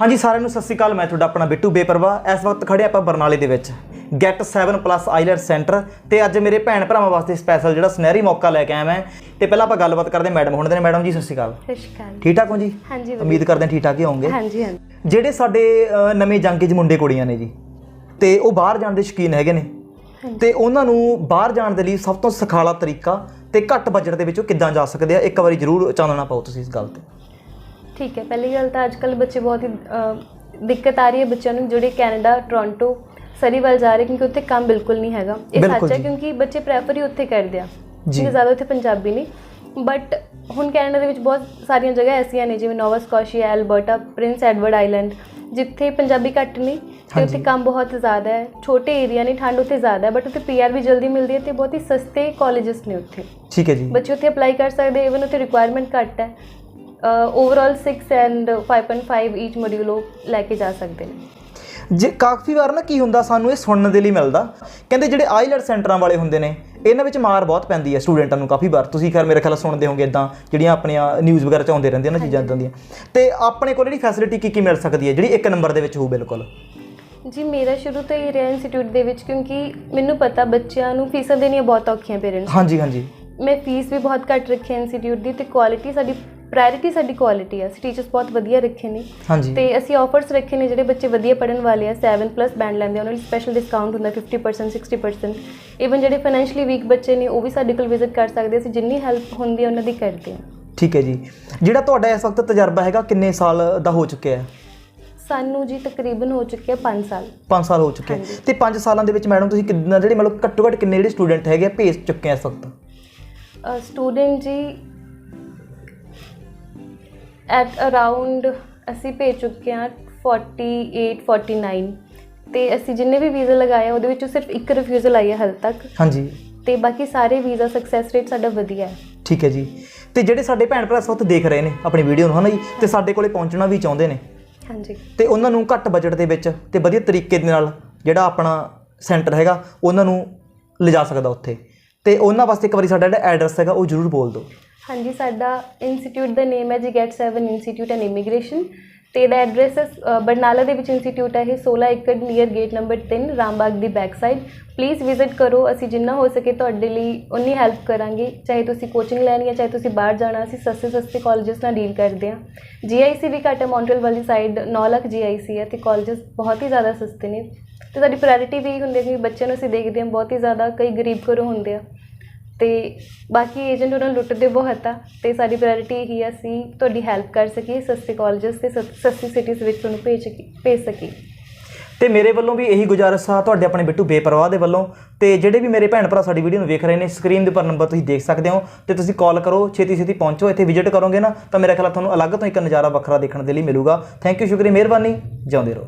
ਹਾਂਜੀ ਸਾਰਿਆਂ ਨੂੰ ਸਤਿ ਸ਼੍ਰੀ ਅਕਾਲ। ਮੈਂ ਤੁਹਾਡਾ ਆਪਣਾ ਬਿੱਟੂ ਬੇਪਰਵਾਹ। ਇਸ ਵਕਤ ਖੜੇ ਆਪਾਂ ਬਰਨਾਲੇ ਦੇ ਵਿੱਚ। ਗੈਟ 7 ਪਲੱਸ ਆਈਲੈਟ ਸੈਂਟਰ ਤੇ ਅੱਜ ਮੇਰੇ ਭੈਣ ਭਰਾਵਾਂ ਵਾਸਤੇ ਸਪੈਸ਼ਲ ਜਿਹੜਾ ਸੁਨਹਿਰੀ ਮੌਕਾ ਲੈ ਕੇ ਆਇਆ ਮੈਂ। ਤੇ ਪਹਿਲਾਂ ਆਪਾਂ ਗੱਲਬਾਤ ਕਰਦੇ ਮੈਡਮ ਹੁਣ ਦੇ ਨੇ ਮੈਡਮ ਜੀ ਸਤਿ ਸ਼੍ਰੀ ਅਕਾਲ। ਸਤਿ ਸ਼੍ਰੀ ਅਕਾਲ। ਠੀਕ ਠਾਕ ਹੋ ਜੀ? ਹਾਂਜੀ। ਉਮੀਦ ਕਰਦੇ ਹਾਂ ਠੀਕ ਠਾਕ ਹੀ ਹੋਵੋਗੇ। ਹਾਂਜੀ ਹਾਂਜੀ। ਜਿਹੜੇ ਸਾਡੇ ਨਵੇਂ ਜੰਗੇ 'ਚ ਮੁੰਡੇ ਕੁੜੀਆਂ ਨੇ ਜੀ ਤੇ ਉਹ ਬਾਹਰ ਜਾਣ ਦੇ ਸ਼ੌਕੀਨ ਹੈਗੇ ਨੇ। ਤੇ ਉਹਨਾਂ ਨੂੰ ਬਾਹਰ ਜਾਣ ਦੇ ਲਈ ਸਭ ਤੋਂ ਸਖਾਲਾ ਤਰੀਕਾ ਤੇ ਘੱਟ ਬਜਟ ਦੇ ਵਿੱਚ ਉਹ ਕਿੱਦਾਂ ਜਾ ਸਕਦੇ ਆ? ਇੱਕ ਵਾਰੀ ਜ਼ਰੂਰ ਚਾਨਣਾ ਪਾਓ ਤੁਸੀਂ ਇਸ ਗੱਲ ਤੇ। ਠੀਕ ਹੈ ਪਹਿਲੀ ਗੱਲ ਤਾਂ ਅੱਜ ਕੱਲ ਬੱਚੇ ਬਹੁਤ ਹੀ ਦਿੱਕਤ ਆ ਰਹੀ ਹੈ ਬੱਚਿਆਂ ਨੂੰ ਜਿਹੜੇ ਕੈਨੇਡਾ ਟੋਰਾਂਟੋ ਸਰੀ ਵੱਲ ਜਾ ਰਹੇ ਕਿਉਂਕਿ ਉੱਥੇ ਕੰਮ ਬਿਲਕੁਲ ਨਹੀਂ ਹੈਗਾ ਇਹ ਸੱਚ ਹੈ। ਕਿਉਂਕਿ ਬੱਚੇ ਪ੍ਰੈਫਰ ਹੀ ਉੱਥੇ ਕਰਦੇ ਆ ਜੀ। ਜ਼ਿਆਦਾ ਉੱਥੇ ਪੰਜਾਬੀ ਨਹੀਂ ਬਟ ਹੁਣ ਕੈਨੇਡਾ ਦੇ ਵਿੱਚ ਬਹੁਤ ਸਾਰੀਆਂ ਜਗ੍ਹਾ ਐਸੀਆਂ ਨੇ ਜਿਵੇਂ Nova Scotia Alberta Prince Edward Island ਜਿੱਥੇ ਪੰਜਾਬੀ ਘੱਟ ਨਹੀਂ ਤੇ। ਉੱਥੇ ਕੰਮ ਬਹੁਤ ਜ਼ਿਆਦਾ ਹੈ ਛੋਟੇ ਏਰੀਆ ਨੇ ਠੰਡ ਉੱਥੇ ਜ਼ਿਆਦਾ ਹੈ ਬਟ ਉੱਥੇ ਪੀਆਰ ਵੀ ਜਲਦੀ ਮਿਲਦੀ ਹੈ ਤੇ ਬਹੁਤ ਹੀ ਸਸਤੇ ਕਾਲਜਸ ਨੇ ਉੱਥੇ ਠੀਕ ਹੈ ਜੀ ਬੱਚੇ ਉੱਥੇ ਅਪਲਾਈ ਕਰ ਸਕਦੇ ਇਵਨ ਉੱਥੇ ਰਿਕੁਆਇਰਮੈਂਟ ਘੱਟ ਹੈ ਓਵਰਆਲ 6 ਐਂਡ 5.5 ਈਚ ਮੋਡਿਊਲ ਲੈ ਕੇ ਜਾ ਸਕਦੇ ਨੇ। ਜੇ ਕਾਫੀ ਵਾਰ ਨਾ ਕੀ ਹੁੰਦਾ ਸਾਨੂੰ ਇਹ ਸੁਣਨ ਦੇ ਲਈ ਮਿਲਦਾ। ਕਹਿੰਦੇ ਜਿਹੜੇ ਆਈਲੈਟ ਸੈਂਟਰਾਂ ਵਾਲੇ ਹੁੰਦੇ ਨੇ ਇਹਨਾਂ ਵਿੱਚ ਮਾਰ ਬਹੁਤ ਪੈਂਦੀ ਹੈ ਸਟੂਡੈਂਟਾਂ ਨੂੰ ਕਾਫੀ ਵਾਰ। ਤੁਸੀਂ ਖੈਰ ਮੇਰੇ ਖਿਆਲ ਸੁਣਦੇ ਹੋਵੋਗੇ ਇਦਾਂ ਜਿਹੜੀਆਂ ਆਪਣੀਆਂ ਨਿਊਜ਼ ਵਗੈਰਾ ਚ ਆਉਂਦੇ ਰਹਿੰਦੇ ਨੇ ਚੀਜ਼ਾਂ ਇਦਾਂ ਦੀਆਂ। ਤੇ ਆਪਣੇ ਕੋਲ ਜਿਹੜੀ ਫੈਸਿਲਿਟੀ ਕੀ ਕੀ ਮਿਲ ਸਕਦੀ ਹੈ ਜਿਹੜੀ ਇੱਕ ਨੰਬਰ ਦੇ ਵਿੱਚ ਹੋਊ ਬਿਲਕੁਲ? ਜੀ ਮੇਰਾ ਸ਼ੁਰੂ ਤੋਂ ਹੀ ਰਿਹਾ ਇੰਸਟੀਚਿਊਟ ਦੇ ਵਿੱਚ ਕਿਉਂਕਿ ਮੈਨੂੰ ਪਤਾ ਬੱਚਿਆਂ ਨੂੰ ਫੀਸਾਂ ਦੇਣੀਆਂ ਬਹੁਤ ਔਖੀਆਂ ਪੇਰੈਂਟਸ ਹਾਂਜੀ ਹਾਂਜੀ। ਮੈਂ ਫੀਸ ਵੀ ਬਹੁਤ ਘੱਟ ਰੱਖੀ ਹੈ ਇੰਸਟੀਚਿਊਟ ਦੀ ਤੇ ਕੁਆਲਿਟੀ ਸਾਡੀ ਪ੍ਰਾਇੋਰਟੀ ਸਾਡੀ ਕੁਆਲਿਟੀ ਹੈ ਅਸੀਂ ਟੀਚਰਸ ਬਹੁਤ ਵਧੀਆ ਰੱਖੇ ਨੇ। ਹਾਂਜੀ। ਤੇ ਅਸੀਂ ਆਫਰਸ ਰੱਖੇ ਨੇ ਜਿਹੜੇ ਬੱਚੇ ਵਧੀਆ ਪੜਨ ਵਾਲੇ ਆ। 7 ਪਲੱਸ ਬੈਂਡ ਲੈਂਦੇ ਆ। ਉਹਨਾਂ ਲਈ ਸਪੈਸ਼ਲ ਡਿਸਕਾਊਂਟ ਹੁੰਦਾ 50% 60% ਇਵਨ ਜਿਹੜੇ ਫਾਈਨੈਂਸ਼ੀਅਲੀ ਵੀਕ ਬੱਚੇ ਨੇ ਉਹ ਵੀ ਸਾਡੇ ਕੋਲ ਵਿਜ਼ਿਟ ਕਰ ਸਕਦੇ ਆ। ਅਸੀਂ ਜਿੰਨੀ ਹੈਲਪ ਹੁੰਦੀ ਹੈ ਉਹਨਾਂ ਦੀ ਕਰਦੇ ਹਾਂ ਠੀਕ ਹੈ ਜੀ। ਜਿਹੜਾ ਤੁਹਾਡਾ ਇਸ ਵਕਤ ਤਜਰਬਾ ਹੈਗਾ ਕਿੰਨੇ ਸਾਲ ਦਾ ਹੋ ਚੁੱਕਿਆ ਹੈ? ਸਾਨੂੰ ਜੀ ਤਕਰੀਬਨ ਹੋ ਚੁੱਕੇ ਆ 5 ਸਾਲ। 5 ਸਾਲ ਹੋ ਚੁੱਕੇ ਹਾਂਜੀ। ਤੇ 5 ਸਾਲਾਂ ਦੇ ਵਿੱਚ ਮੈਡਮ ਤੁਸੀਂ ਕਿੰਨਾ ਜਿਹੜੇ ਮਤਲਬ ਘੱਟੋ ਘੱਟ ਕਿੰਨੇ ਜਿਹੜੇ ਸਟੂਡੈਂਟ ਹੈਗੇ ਆ ਭੇਜ ਚੁੱਕੇ ਆ ਇਸ ਵਕਤ? ਸਟੂਡੈਂਟ ਜੀ ਐਟ ਅਰਾਊਂਡ ਅਸੀਂ ਭੇਜ ਚੁੱਕੇ ਹਾਂ 48 49 ਤੇ ਅਸੀਂ ਜਿੰਨੇ ਵੀ ਵੀਜ਼ਾ ਲਗਾਏ ਉਹਦੇ ਵਿੱਚੋਂ ਸਿਰਫ ਇੱਕ ਰਿਫਿਊਜ਼ਲ ਆਈ ਹੈ ਹਾਲੇ ਤੱਕ। ਹਾਂਜੀ। ਤੇ ਬਾਕੀ ਸਾਰੇ ਵੀਜ਼ਾ ਸਕਸੈਸ ਰੇਟ ਸਾਡਾ ਵਧੀਆ ਹੈ। ਠੀਕ ਹੈ ਜੀ। ਤੇ ਜਿਹੜੇ ਸਾਡੇ ਭੈਣ ਭਰਾ ਇਸ ਵਕਤ ਦੇਖ ਰਹੇ ਨੇ ਆਪਣੀ ਵੀਡੀਓ ਨੂੰ ਹਨਾ ਜੀ? ਤੇ ਸਾਡੇ ਕੋਲੇ ਪਹੁੰਚਣਾ ਵੀ ਚਾਹੁੰਦੇ ਨੇ। ਹਾਂਜੀ। ਤੇ ਉਹਨਾਂ ਨੂੰ ਘੱਟ ਬਜਟ ਦੇ ਵਿੱਚ ਤੇ ਵਧੀਆ ਤਰੀਕੇ ਦੇ ਨਾਲ ਜਿਹੜਾ ਆਪਣਾ ਸੈਂਟਰ ਹੈਗਾ ਉਹਨਾਂ ਨੂੰ ਲਿਜਾ ਸਕਦਾ ਉੱਥੇ। ਤੇ ਉਹਨਾਂ ਵਾਸਤੇ ਇੱਕ ਵਾਰੀ ਸਾਡਾ ਜਿਹੜਾ ਐਡਰੈਸ ਹੈਗਾ ਉਹ ਜ਼ਰੂਰ ਬੋਲ ਦਿਓ। ਹਾਂਜੀ, ਸਾਡਾ ਇੰਸਟੀਚਿਊਟ ਦਾ ਨੇਮ ਹੈ ਜੀ ਗੈਟ 7 ਇੰਸਟੀਚਿਊਟ ਐਂਡ ਇਮੀਗ੍ਰੇਸ਼ਨ ਤੇ ਇਹਦਾ ਐਡਰੈਸ ਹੈ ਬਰਨਾਲਾ ਦੇ ਵਿੱਚ ਇੰਸਟੀਚਿਊਟ ਹੈ ਇਹ 16 ਏਕੜ ਨੀਅਰ ਗੇਟ ਨੰਬਰ 3 ਰਾਮਬਾਗ ਦੀ ਬੈਕ ਸਾਈਡ ਪਲੀਜ਼ ਵਿਜ਼ਿਟ ਕਰੋ, ਅਸੀਂ ਜਿੰਨਾ ਹੋ ਸਕੇ ਤੁਹਾਡੇ ਲਈ ਉਨੀ ਹੈਲਪ ਕਰਾਂਗੇ। ਚਾਹੇ ਤੁਸੀਂ ਕੋਚਿੰਗ ਲੈਣੀ ਹੈ, ਚਾਹੇ ਤੁਸੀਂ ਬਾਹਰ ਜਾਣਾ, ਅਸੀਂ ਸਸਤੇ ਸਸਤੇ ਕਾਲਜਸ ਨਾਲ ਡੀਲ ਕਰਦੇ ਹਾਂ। ਜੀਆਈਸੀ ਵੀ ਘੱਟ ਹੈ ਮੌਂਟਰੀਅਲ ਵਾਲੀ ਸਾਈਡ 9 ਲੱਖ ਜੀਆਈਸੀ ਹੈ ਤੇ ਕਾਲਜਸ ਬਹੁਤ ਹੀ ਜ਼ਿਆਦਾ ਸਸਤੇ ਨੇ। ਤੇ ਸਾਡੀ ਪ੍ਰਾਇੋਰਟੀ ਵੀ ਹੁੰਦੀ ਹੈ ਕਿ ਬੱਚਿਆਂ ਨੂੰ ਅਸੀਂ ਦੇਖਦੇ ਹਾਂ, ਬਹੁਤ ਹੀ ਜ਼ਿਆਦਾ ਕਈ ਗਰੀਬ ਘਰੋਂ ਹੁੰਦੇ ਆ। ਤੇ ਬਾਕੀ ਏਜੰਟ ਉਹਨਾਂ ਨੂੰ ਲੁੱਟਦੇ ਬਹੁਤ ਆ ਤੇ ਸਾਡੀ ਪ੍ਰਾਇੋਰਟੀ ਇਹੀ ਆ, ਅਸੀਂ ਤੁਹਾਡੀ ਹੈਲਪ ਕਰ ਸਕੀਏ, ਸਸਤੇ ਕਾਲਜਸ ਤੇ ਸਸ- ਸਸਤੀ ਸਿਟੀਜ਼ ਵਿੱਚ ਤੁਹਾਨੂੰ ਭੇਜ ਸਕੀ, ਭੇਜ ਸਕੀਏ। ਤੇ ਮੇਰੇ ਵੱਲੋਂ ਵੀ ਇਹੀ ਗੁਜ਼ਾਰਿਸ਼ ਆ ਤੁਹਾਡੇ ਆਪਣੇ ਬਿੱਟੂ ਬੇਪਰਵਾਹ ਦੇ ਵੱਲੋਂ ਤੇ ਜਿਹੜੇ ਵੀ ਮੇਰੇ ਭੈਣ ਭਰਾ ਸਾਡੀ ਵੀਡੀਓ ਨੂੰ ਵੇਖ ਰਹੇ ਨੇ ਸਕਰੀਨ ਦੇ ਉੱਪਰ ਨੰਬਰ ਤੁਸੀਂ ਦੇਖ ਸਕਦੇ ਹੋ ਤੇ ਤੁਸੀਂ ਕਾਲ ਕਰੋ, ਛੇਤੀ ਛੇਤੀ ਪਹੁੰਚੋ, ਇੱਥੇ ਵਿਜ਼ਿਟ ਕਰੋਗੇ ਨਾ ਤਾਂ ਮੇਰਾ ਖਿਆਲ ਨਾਲ ਤੁਹਾਨੂੰ ਅਲੱਗ ਤੋਂ ਇੱਕ ਨਜ਼ਾਰਾ ਵੱਖਰਾ ਦੇਖਣ ਦੇ ਲਈ ਮਿਲੂਗਾ। ਥੈਂਕ ਯੂ ਸ਼ੁਕਰੀਆ, ਮਿਹਰਬਾਨੀ, ਜਿਉਂਦੇ ਰਹੋ।